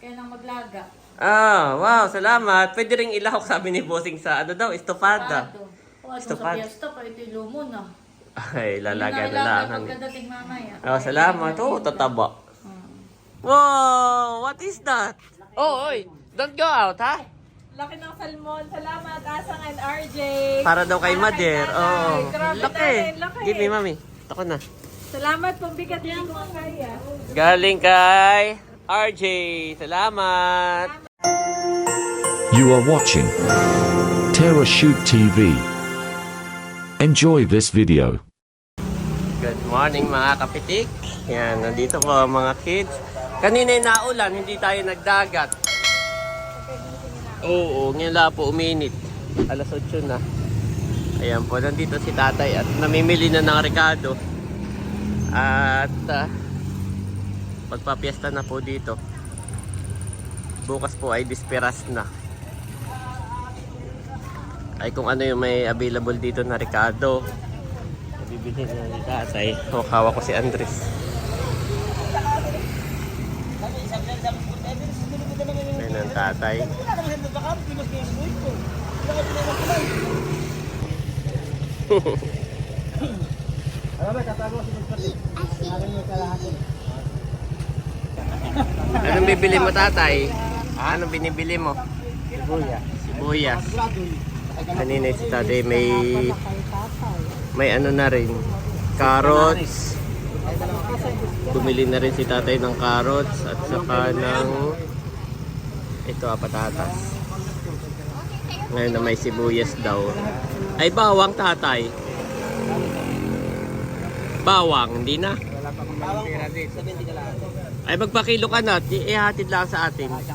Kaya nang maglaga. Ah, wow, salamat. Pwede ring ilahok sabi ni Bossing sa ano daw, estofada. O, ano sa Estopado. piyesta ito yung lumo na. Ay, lalaga na lang. nailaga Pagkadating mamaya. Oh, salamat. Oo, tataba. Hmm. Wow, what is that? Oh, oy, don't go out, ha? Laki ng salmon. Salamat, Asang and RJ. Para daw kay Mader. Oh, Grabe, laki. laki. Give me, mami. Ako na. Salamat, pambigat din ko kaya. Galing kay RJ. Salamat. You are watching Terra Shoot TV. Enjoy this video. Good morning mga kapitik. Yan, nandito po mga kids. Kanina yung naulan, hindi tayo nagdagat. Oo, ngayon lang po uminit. Alas 8 na. Ayan po, nandito si tatay at namimili na ng Ricardo. At uh, magpapiesta na po dito. Bukas po ay disperas na. Ay kung ano yung may available dito na Ricardo. Bibili na ni tatay. O, hawak ko si Andres. Ayun ang tatay. Anong bibili mo tatay? Anong binibili mo? Sibuyas. Sibuyas. Kanina si tatay may may ano na rin carrots bumili na rin si tatay ng carrots at saka ng ito ah, patatas ngayon na may sibuyas daw ay bawang tatay bawang hindi na ay magpakilo ka na ihatid lang sa atin Ayan.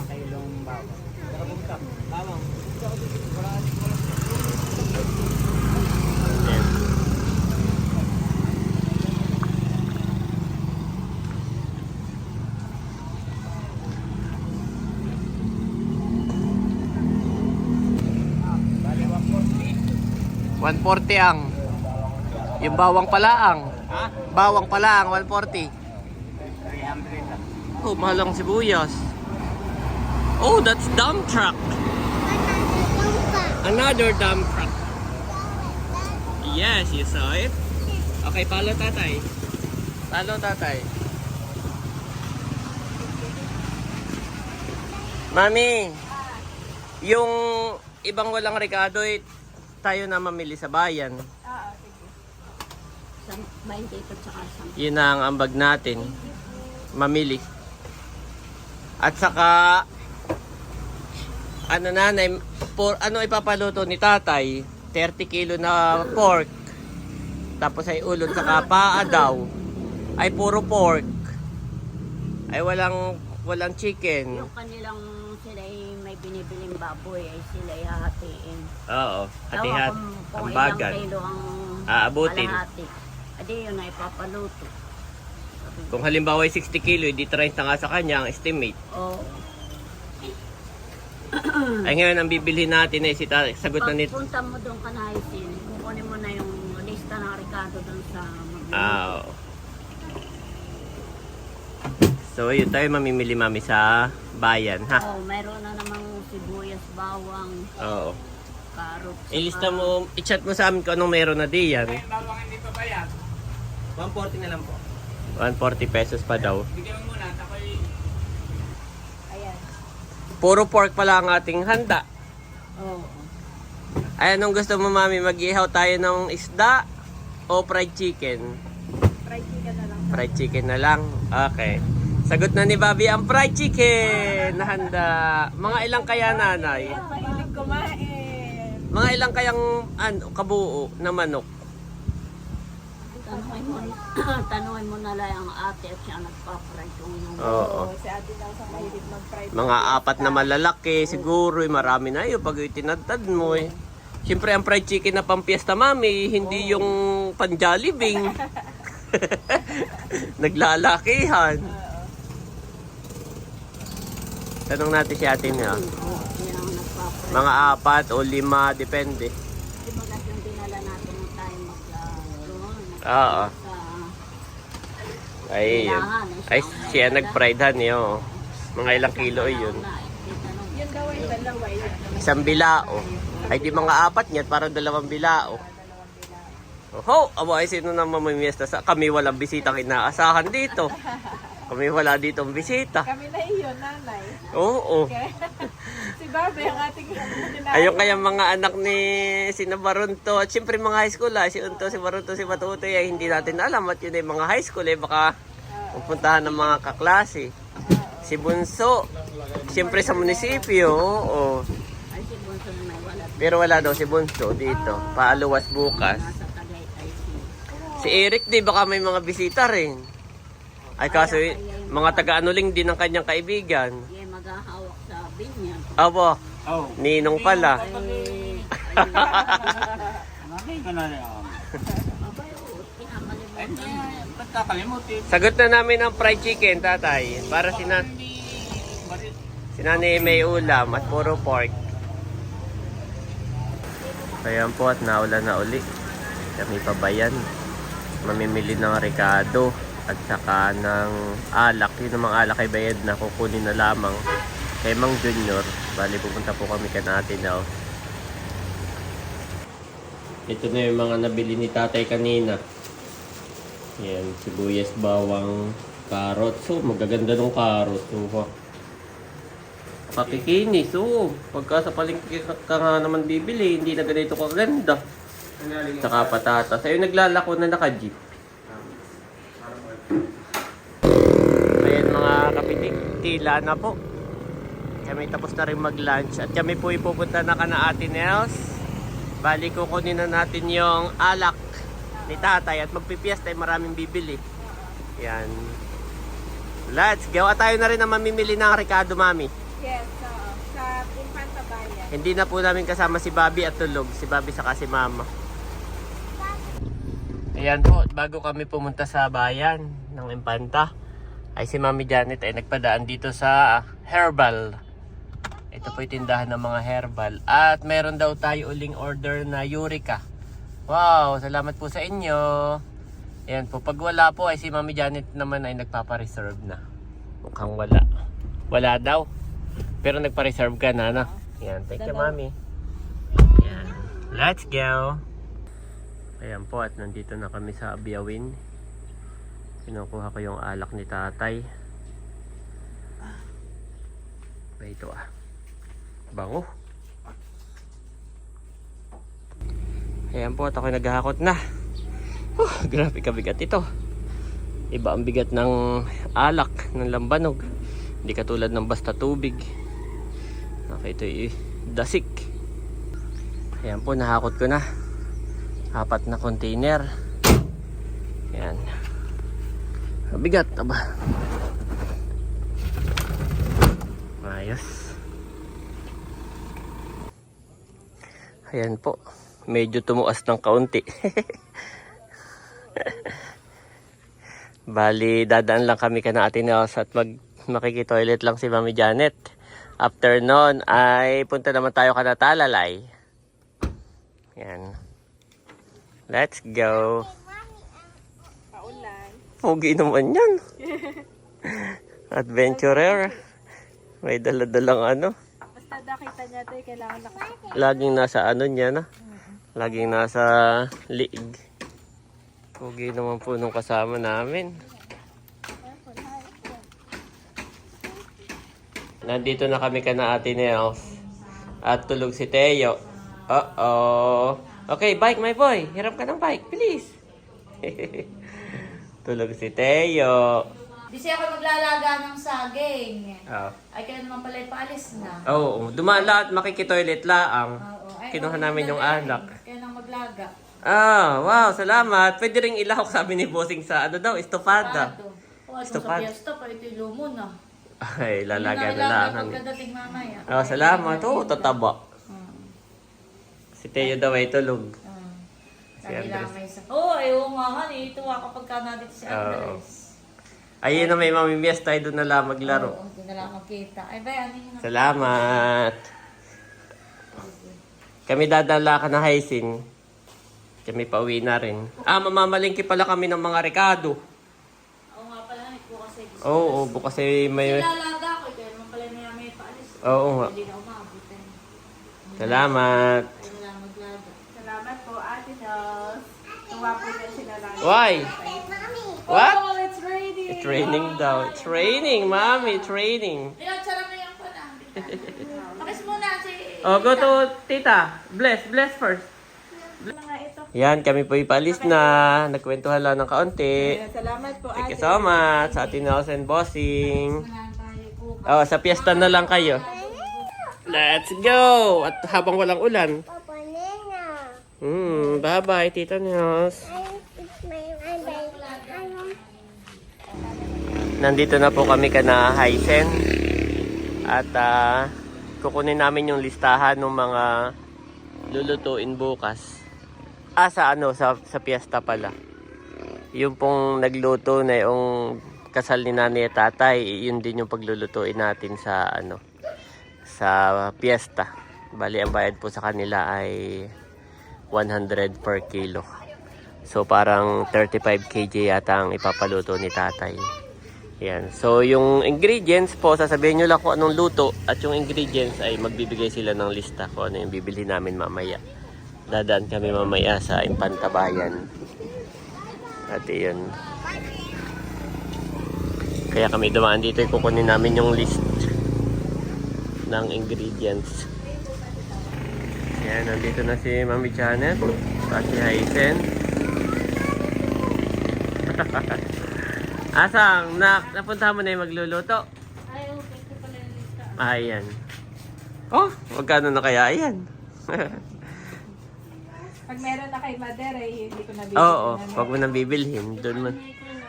One forty ang. Yung bawang pala ang. Bawang pala ang 140. Oh, mahal ang sibuyas. Oh, that's dump truck. Another dump truck. Yes, you saw it. Okay, palo tatay. Palo tatay. Mami, yung ibang walang rekado, eh, tayo na mamili sa bayan. Oo, sige. Sa 20 ito tsaka sa Yun ang ambag natin. Mamili. At saka, ano nanay, por, ano ipapaluto ni tatay? 30 kilo na pork. Tapos ay ulod sa paa daw. Ay puro pork. Ay walang walang chicken. Yung kanilang sila may binibiling baboy ay sila hahatiin. Oo, Ewan hati-hat. kung, kung Ang ilang bagan. kilo ang Aabutin. kalahati. Adi yun ay papaluto. Kung halimbawa ay 60 kilo, di 30 nga sa kanya ang estimate. O, Ay ngayon ang bibilhin natin ay si tatay. Sagot na nito. pagpunta mo doon ka na isin, kukunin mo na yung lista ng Ricardo doon sa magluluto. Ah. oo. So, yun tayo mamimili mami sa bayan, ha? Oh, mayroon na namang sibuyas, bawang, Oo. carrots. saka- Ilista mo, i-chat mo sa amin kung anong meron na diyan. 140 na lang po. 140 pesos pa daw. Bigyan mo muna, takoy Ayan. Puro pork pala ang ating handa. Oo. Ay, anong gusto mo mami? Mag-ihaw tayo ng isda o fried chicken? Fried chicken na lang. Fried chicken na lang. Okay. Sagot na ni Bobby ang fried chicken na handa. Mga ilang kaya nanay? Mahilig kumain. Mga ilang kayang ano, kabuo na manok? Tanungin mo, tanungin mo na lang ang ate at siya nagpa-fry kung yung Oo. Oh, si ate lang sa mahilig mag-fried. Mga apat na malalaki, siguro eh, marami na yun pag itinadtad mo eh. Siyempre ang fried chicken na pampiesta mami, hindi yung panjalibing. Naglalakihan. Tanong natin si ate niya. yan ang nagpa-fry. Mga apat o lima, depende. Di ba kasi yung dinala natin nung tayo mag-doon? Oo. Ay, yun. Ay, siya nag-fried han yun. Mga ilang kilo yun. Yun daw ay dalawa yun. Isang bilao. Ay di mga apat niya, parang dalawang bilao. Ho! Aba, ay sino naman may miesta sa... Kami walang bisita kinaasahan dito. Kami wala ditong bisita. Kami na iyon, nanay. Oo. Okay. si Bobby ang ating. Ayun kaya mga anak ni sina Barunto at siyempre mga high school ah. Si Unto, si Barunto, si Batutoy ay hindi natin alam at yun ay mga high school eh. Baka pupuntahan ng mga kaklase. Si Bunso, siyempre sa munisipyo, oo. Pero wala daw si Bunso dito. Paaluwas bukas. Si Eric di baka may mga bisita rin. Ay kaso y- mga taga-anuling din ng kanyang kaibigan. Ye maghahawak sa binyag. Abo, Oh. ninong pala. Ay, Nakay ka na rin ako. abay, oo, pinakalimutan niya. Ba't kakalimutin? Sagot na namin ang fried chicken, tatay. Para sina Hindi. Bari- sinani may ulam at puro pork. Ayan po at naulan na uli. Kami pa bayan. Mamimili ng Ricardo at saka ng alak. Yun ang mga alak ay bayad na kukunin na lamang kay Mang Junior. Bali pupunta po kami ka natin daw. Ito na yung mga nabili ni tatay kanina. Yan, sibuyas, bawang, carrot. So, magaganda ng carrot. So. Pakikinis. So, pagka sa palengke ka nga naman bibili, hindi na ganito kaganda. Saka patatas. Ayun, naglalako na naka-jeep. Ayan mga tila na po. Kami tapos na rin mag-lunch. At kami po ipupunta na ka na Ate Nels. Bali, kukunin na natin yung alak ni tatay at magpipiesta ay maraming bibili. Yan. Let's go. At tayo na rin na mamimili ng Ricardo Mami. Yes, oo. Sa Infanta Bayan. Hindi na po namin kasama si Bobby at tulog. Si Bobby saka si Mama. Ayan po, bago kami pumunta sa bayan ng Impanta, ay si Mami Janet ay nagpadaan dito sa Herbal. Ito po yung tindahan ng mga herbal. At meron daw tayo uling order na Eureka. Wow, salamat po sa inyo. Ayan po, pag wala po ay si Mami Janet naman ay nagpapa-reserve na. Mukhang wala. Wala daw. Pero nagpa-reserve ka na, no? Ayan, thank you, Mami. Ayan. Let's go! Ayan po, at nandito na kami sa Abiyawin. Kinukuha ko yung alak ni tatay. Ba ito ah. Bango. Ayan po, at ako naghahakot na. Huh, grabe kabigat ito. Iba ang bigat ng alak, ng lambanog. Hindi katulad ng basta tubig. Okay, ito yung dasik. Ayan po, nahakot ko na. Apat na container. Ayan. Mabigat, aba. Ayos. Ayan po. Medyo tumuas ng kaunti. Bali, dadaan lang kami ka na atin at mag makikitoilet lang si Mami Janet. After nun, ay punta naman tayo ka na talalay. Yan. Let's go. Pogi naman yan. Adventurer. May dala-dalang ano. Basta nakita niya ito, kailangan nakasakit. Laging nasa ano niya na. Laging nasa liig. Pogi naman po nung kasama namin. Nandito na kami ka na ate Nels. At tulog si Teo. Uh-oh. Okay, bike my boy. Hiram ka ng bike, please. tulog si Teo. Siya ako maglalaga ng saging. Oh. Ay, kaya naman pala ipaalis na. Oo, dumaan lahat makikitoilet laang. Oo. Ay, Kinuha oo, namin yung madali. alak. Kaya nang maglaga. Ah, wow, salamat. Pwede ring ilahok sabi ni Bossing sa ano daw, estofada. Pato. O, Stopad. sa fiesta pa, ito yung lumo na. Ay, lalaga na lang. Pagkadating mamaya. Oh, salamat. Oo, tataba. Hmm. Si Teo daw ay tulog. Si Andres. may. Oo, oh, eh, oo nga nga. Ituwa kapag ka na dito si. Andres. Ayun na may mamimias tayo doon na lang maglaro. Oo, hindi na lang makita. Ay, ba, ano yun? Salamat. Kami dadala ka na Haisin. Kami pauwi na rin. Ah, mamamalingki pala kami ng mga rekado. Oo nga pala, ito kasi gusto. Oo, oh, bukas ay may... Nilalaga ko, kaya paalis. Oo nga. Hindi na umabot eh. Salamat. Ay, wala maglaga. Salamat po, Ate Nels. Sila. Why? What? Oh, it's raining! It's raining daw. It's raining, mommy. It's raining. Pinagsara mo yung ko na. Pakis muna si... Oh, go to tita. Bless. Bless first. Yan, kami po ipalis na. Nagkwentuhan lang ng kaunti. Salamat po, Thank Ate. you so much sa atin and Bossing. Oh, sa piyesta na lang kayo. Let's go! At habang walang ulan. Hmm, bye-bye, Tita Nels. Nandito na po kami kana Hysen. At ah, kukunin namin yung listahan ng mga lulutuin bukas. Ah, sa ano, sa, sa piyesta pala. Yung pong nagluto na yung kasal ni nanay at tatay, yun din yung paglulutuin natin sa ano, sa piyesta. Bali, ang bayad po sa kanila ay 100 per kilo. So, parang 35 kg yata ang ipapaluto ni tatay. Yan. So, yung ingredients po, sasabihin nyo lang kung anong luto at yung ingredients ay magbibigay sila ng lista kung ano yung bibili namin mamaya. Dadaan kami mamaya sa Impantabayan. At yun. Kaya kami dumaan dito, kukunin namin yung list ng ingredients. Yan, nandito na si Mami Janet at si Haisen. Asang, na, napunta mo na yung magluluto? Ay, okay. Ito pala yung lista. Ayan. Oh, magkano na kaya yan? Pag meron na kay Madera, eh, hindi ko nabibili. Oo, na, wag mo nang bibilhin. Doon mo.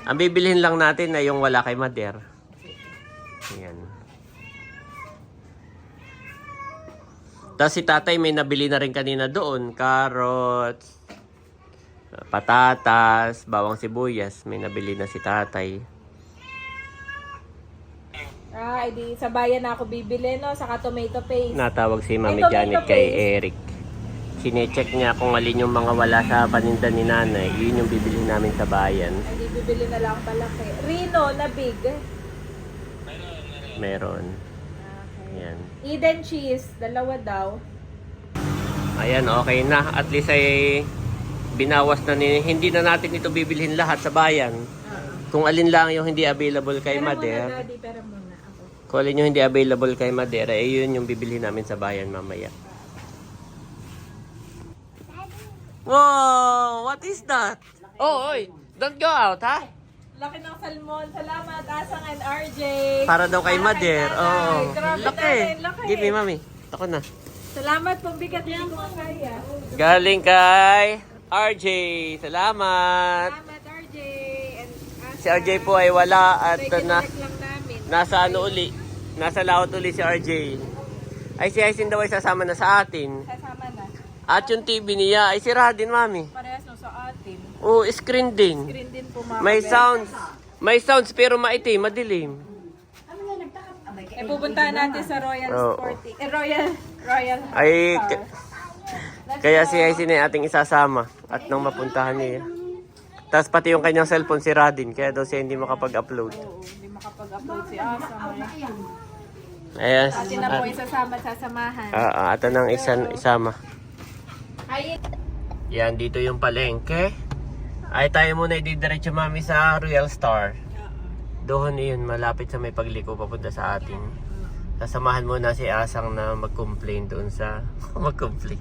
Ang bibilhin lang natin na yung wala kay Mader. Ayan. Tapos si tatay may nabili na rin kanina doon. Carrots, patatas, bawang sibuyas. May nabili na si tatay. Ah, edi sa bayan na ako bibili, no? Saka tomato paste. Natawag si Mami Ito, Janet kay please. Eric. Sinecheck niya kung alin yung mga wala sa paninda ni nanay. Yun yung bibili namin sa bayan. Edi bibili na lang palaki. Rino na big. Meron. Ayan. Eden cheese, dalawa daw. Ayan, okay na. At least ay binawas na ni... Hindi na natin ito bibilhin lahat sa bayan. Kung alin lang yung hindi available kay Pera muna, Mader. daddy, pera muna. Ako. Kung alin yung hindi available kay Mader, eh yun yung bibilhin namin sa bayan mamaya. Wow! What is that? Oh, oy! Don't go out, ha? Laki ng salmon. Salamat, Asang and RJ. Para daw kay Mader. nanay. Oh, laki. laki. Give me, mami. Ako na. Salamat, pambigat niya ko kaya. Galing kay RJ. Salamat. Salamat, RJ. And Asang. Si RJ po ay wala at na, kinolek lang namin. nasa ano uli. Nasa laot uli si RJ. Ay si Aisin daw ay sasama na sa atin. Kasama na. At yung TV niya ay sira din, mami. Oo, screen din. Green din po mga May sounds. May sounds pero maitim, madilim. Eh, pupuntahan natin sa Royal Oo. Sporting. Eh, Royal, Royal Ay, Star. k- kaya si Aisin ay ating isasama at nang mapuntahan niya. Tapos pati yung kanyang cellphone sira din, kaya daw siya hindi makapag-upload. Oo, hindi makapag-upload si Asang. eh. Ayan. Atin na po isasama at sasamahan. Ah, ah, ata nang isan, isama. Ay, Yan, dito yung palengke. Ay, tayo muna ididiretso mami sa Royal Star. Doon yun, malapit sa may pagliko papunta sa atin. Sasamahan muna si Asang na mag-complain doon sa... mag-complain.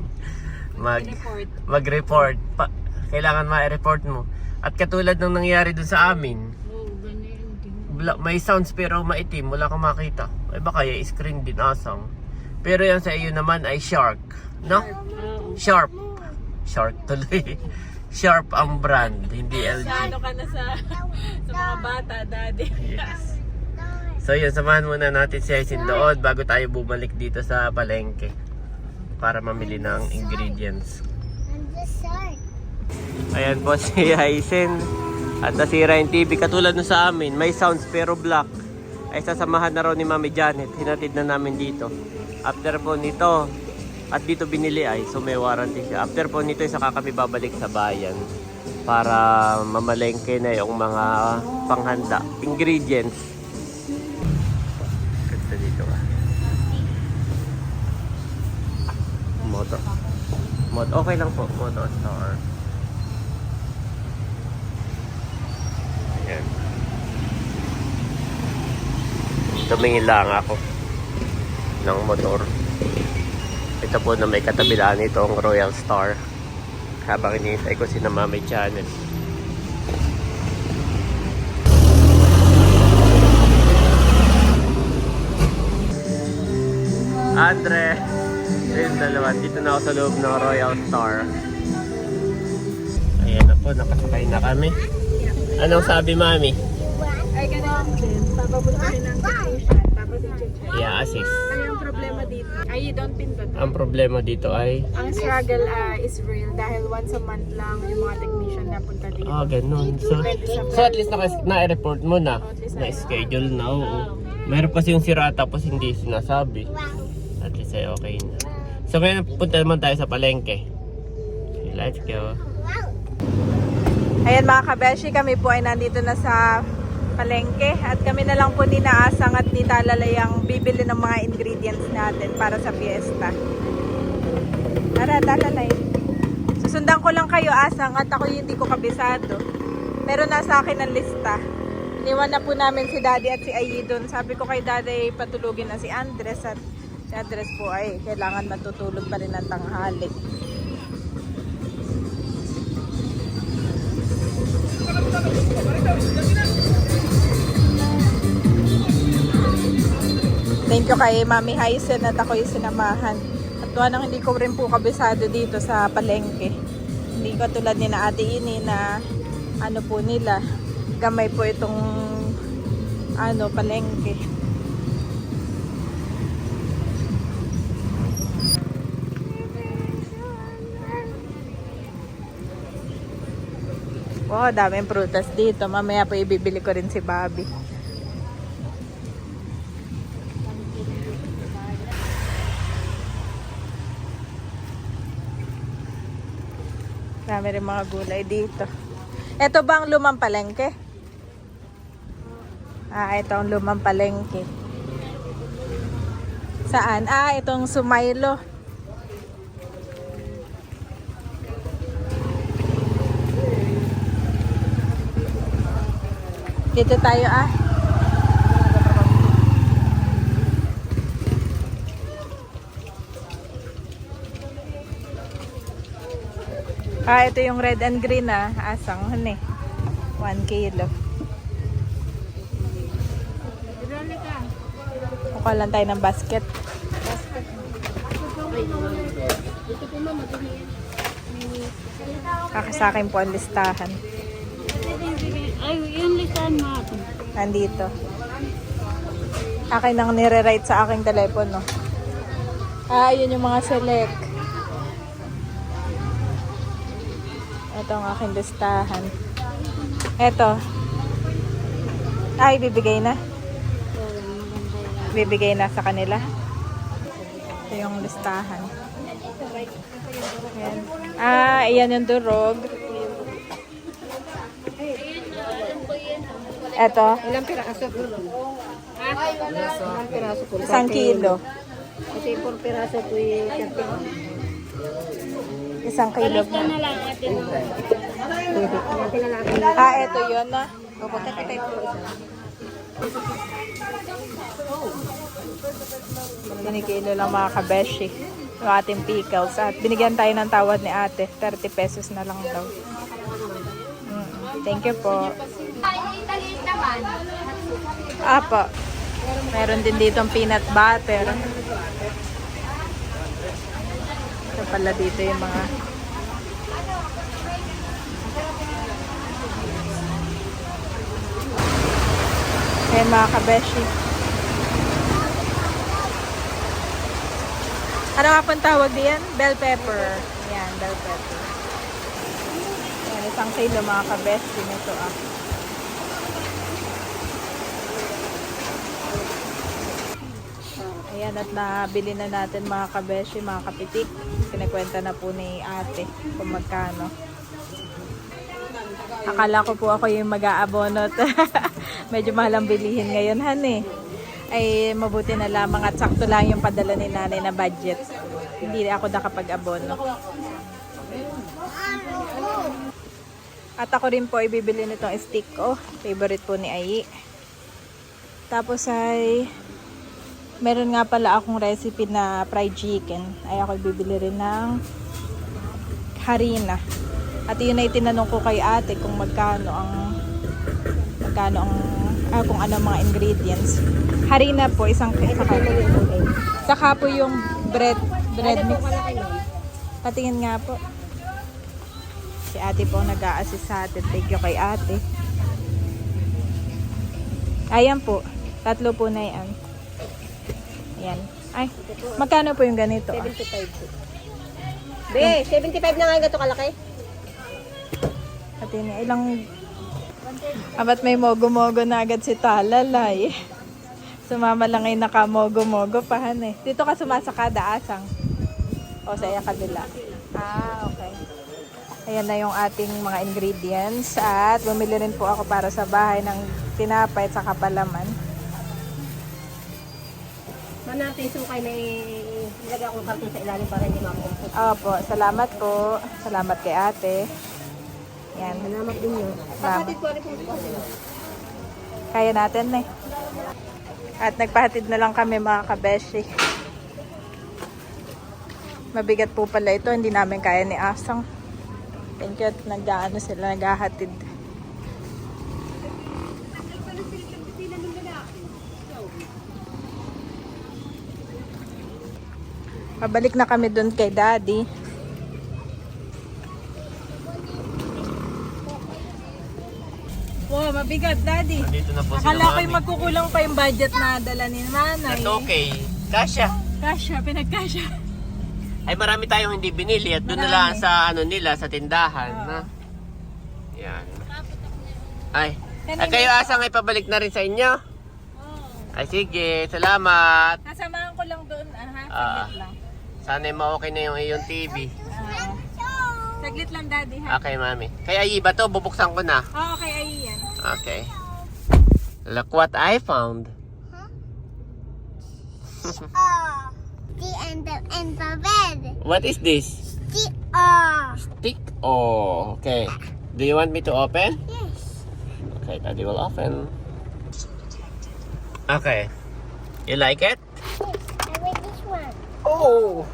Mag, report. mag-report. Pa, kailangan ma-report mo. At katulad ng nangyari doon sa amin, may sounds pero maitim, wala kang makita. Ay baka yung screen din asang. Pero yan sa iyo naman ay shark. No? Sharp. Shark tuloy. Sharp ang brand, hindi LG. Sa ano ka na sa, sa mga bata, daddy. Yes. So yun, samahan muna natin si Aisin doon bago tayo bumalik dito sa palengke para mamili ng ingredients. Ayan po si Aisin. At nasira yung TV katulad nun sa amin. May sounds pero black. Ay sasamahan na raw ni Mami Janet. Hinatid na namin dito. After po nito, at dito binili ay so may warranty siya. After po nito saka kami babalik sa bayan para mamalengke na yung mga panghanda ingredients. Ganda dito ka moto. Moto. Okay lang po. Moto store ayan. Tumingin lang ako ng motor. Ito po na may katabilaan itong Royal Star. Habang iniintay ko si na Mami Channel. Andre! Ayun, dalawa. Dito na ako sa loob ng Royal Star. Ayan na po, nakasakay na kami. Anong sabi, Mami? Ay, ganun din. Papabulong kami ng i-check. I-assist. Ano yung problema dito? Ay, you don't pindot. Ang problema dito ay... Ang struggle ah, is real dahil once a month lang yung mga technician na punta dito. Ah, ganun. So, so at least naka- na-report mo na. Na-schedule na, oo. Meron kasi yung sira tapos hindi sinasabi. At least ay okay na. So ngayon punta naman tayo sa palengke. Okay, let's go. Ayan mga kabeshi, kami po ay nandito na sa palengke at kami na lang po ni Naasang at ni Talalay ang bibili ng mga ingredients natin para sa fiesta. Tara, Talalay. Susundan ko lang kayo, Asang, at ako hindi ko kabisado. Meron na sa akin ang lista. Iniwan na po namin si Daddy at si Ayi doon. Sabi ko kay Daddy, patulugin na si Andres at si Andres po ay kailangan matutulog pa rin ng tanghali. Thank you kay Mami Hysen at ako yung sinamahan. At tuwa nang hindi ko rin po kabisado dito sa palengke. Hindi ko tulad ni na ate ini na ano po nila. Gamay po itong ano palengke. Wow, daming prutas dito. Mamaya po ibibili ko rin si Bobby. Dami rin mga gulay dito. Ito ba ang lumang palengke? Ah, ito ang lumang palengke. Saan? Ah, itong Sumailo. Dito tayo ah. Ah, ito yung red and green ah. Asang hani. 1 kilo. Kukuha lang tayo ng basket. Kakasakin po ang listahan. Ay, yun listahan mo. Nandito. Akin nang nire-write sa aking telepono. Ah, yun yung mga select. Ito ang aking listahan. Ito. Ay, bibigay na. Bibigay na sa kanila. Ito yung listahan. Ayan. Ah, iyan yung durog. Ito. Ilang piraso po? Ilang piraso po? Isang kilo. Kasi por piraso po yung Isang kilo. Lang atin. Natin na. Ah, ito yun na. Kinikilo lang mga kabeshi. Yung ating pickles. At binigyan tayo ng tawad ni ate. 30 pesos na lang daw. Mm, Thank you po. Apo. Meron din dito peanut butter. Ito pala dito yung mga Ayan mga kabeshi. Ano nga pong tawag diyan? Bell pepper. Ayan, bell pepper. Ayan, isang kilo mga kabeshi nito ah. Ayan, at nabili na natin mga kabeshi, mga kapitik. Kinikwenta na po ni ate kung magkano. Akala ko po ako yung mag-aabono at medyo mahal ang bilihin ngayon, han eh. Ay mabuti na lamang at sakto lang yung padala ni nanay na budget. Hindi ako nakapag-abono. At ako rin po ay bibili nitong stick ko. Favorite po ni Ayi. Tapos ay meron nga pala akong recipe na fried chicken. Ay ako bibili rin ng harina. At yun ay tinanong ko kay ate kung magkano ang magkano ang ah, kung ano mga ingredients. Harina po isang isang Saka po yung bread bread mix. Patingin nga po. Si ate po nag-a-assist sa atin. Thank you kay ate. Ayan po. Tatlo po na yan. Ayan. Ay, magkano po yung ganito? ah? 75 po. Be, 75 na nga gato kalaki. Niya, ilang... Abat may mogo-mogo na agad si Talalay. Sumama lang ay nakamogo-mogo pa han eh. Dito ka sumasakada asang. O sa iya kabila. Ah, okay. Ayan na yung ating mga ingredients. At bumili rin po ako para sa bahay ng tinapay at saka palaman. Manatay sukay na ilagay akong karton sa ilalim para hindi makumpot. Opo, salamat po. Salamat kay ate. Yan. Salamat din yun. Salamat. Kapatid ko rin po po sila. Kaya natin eh. At nagpahatid na lang kami mga kabeshi. Mabigat po pala ito, hindi namin kaya ni Asang. Thank you at nag-ano sila, naghahatid. Pabalik na kami doon kay Daddy. Wow, mabigat, Daddy. Dito na po sila Akala ko'y magkukulang pa yung budget na dala ni nanay. That's okay. Kasha. Kasya, pinagkasya. Ay marami tayong hindi binili at doon na lang sa ano nila sa tindahan na. Yan. Ay. Ay kayo asang ay pabalik na rin sa inyo? Ay sige, salamat. Nasamahan ko lang doon, ah, ha? Saglit lang. Sana ma-okay na yung iyong TV. Saglit lang, daddy, ha? Okay, mami. Kaya iba to, bubuksan ko na. Oo, okay, ay yan. Okay. Look what I found. Oh, the end of end of bed. What is this? The oh. Stick. Oh, okay. Do you want me to open? Yes. Okay, Daddy will open. Okay. You like it? Yes. I want this one. Oh!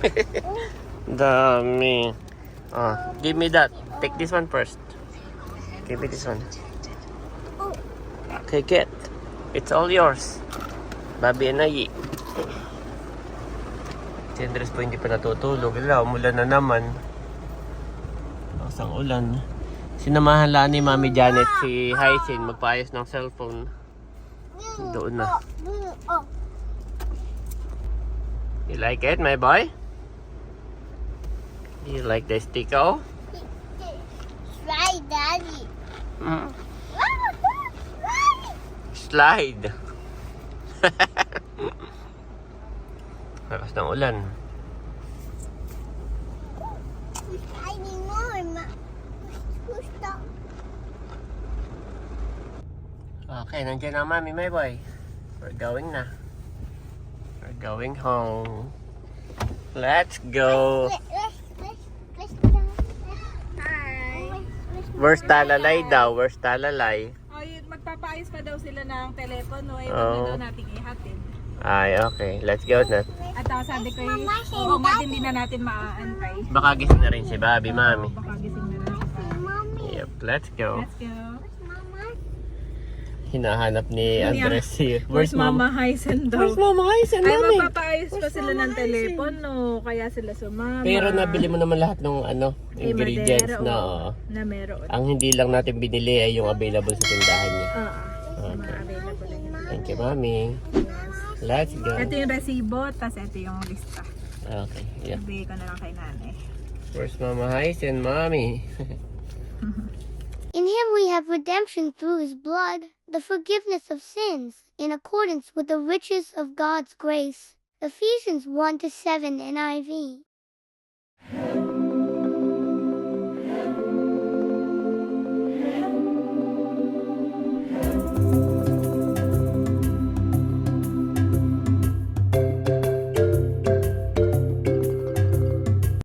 Dami. Oh, give me that. Take this one first. Give me this one. Okay, get. It's all yours. Babi and Ayi. Si Andres po hindi pa natutulog. Wala, umulan na naman. Ang ulan. Sinamahan lang ni Mami Janet si Hyacin magpaayos ng cellphone. Doon na. You like it, my boy? You like the sticker? Try, daddy. Mm. Slide. Lakas ng ulan. Okay, nandiyan na mami, my boy. We're going na. Going home. Let's go. Where's Talalay daw? Where's Talalay? Oh, yun, magpapaayos pa daw sila ng telepono. Eh, oh. daw natin ihatid. Ay, okay. Let's go na. At ako sabi ko, eh, Mama, say oo nga, hindi na natin maaantay. Baka gising na rin si Bobby, mami. Baka gising na lang siya. Mommy. Yep, let's go. Let's go. Mama. Hinahanap ni? Andres si... Where's Mama Hysen daw? Where's Mama Hysen, Ay, mami? magpapaayos pa sila ng telepono. Kaya sila sumama. Pero nabili mo naman lahat ng ano, Kay ingredients Madero, na oo. Na meron. Ang hindi lang natin binili ay yung available sa tindahan niya. Oo. Okay. Mga available na yun. Thank you, mami. Let's go. Ito yung resibo, tas ito yung lista. Okay, yeah. Ibigay ko na lang kay nanay. Where's Mama Hysen, mami? In him we have redemption through his blood, the forgiveness of sins, in accordance with the riches of God's grace. Ephesians 1 to 7 NIV.